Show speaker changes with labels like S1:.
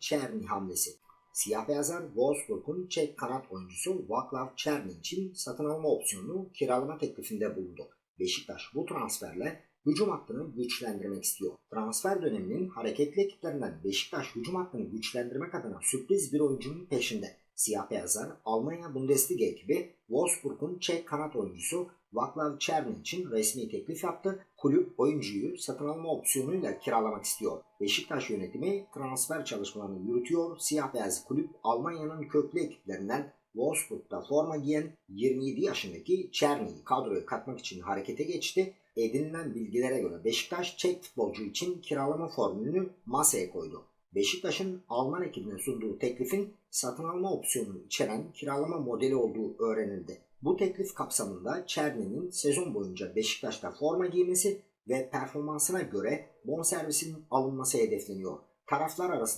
S1: Çerni hamlesi. Siyah beyazlar Wolfsburg'un Çek kanat oyuncusu Vaclav Çerni için satın alma opsiyonunu kiralama teklifinde bulundu. Beşiktaş bu transferle hücum hattını güçlendirmek istiyor. Transfer döneminin hareketli ekiplerinden Beşiktaş hücum hattını güçlendirmek adına sürpriz bir oyuncunun peşinde. Siyah beyazlar Almanya Bundesliga ekibi Wolfsburg'un Çek kanat oyuncusu Vaclav Çerni için resmi teklif yaptı. Kulüp oyuncuyu satın alma opsiyonuyla kiralamak istiyor. Beşiktaş yönetimi transfer çalışmalarını yürütüyor. Siyah beyaz kulüp Almanya'nın köklü ekiplerinden Wolfsburg'da forma giyen 27 yaşındaki Çerni'yi kadroya katmak için harekete geçti. Edinilen bilgilere göre Beşiktaş Çek futbolcu için kiralama formülünü masaya koydu. Beşiktaş'ın Alman ekibine sunduğu teklifin satın alma opsiyonunu içeren kiralama modeli olduğu öğrenildi. Bu teklif kapsamında Çerni'nin sezon boyunca Beşiktaş'ta forma giymesi ve performansına göre bonservisin alınması hedefleniyor. Taraflar arasında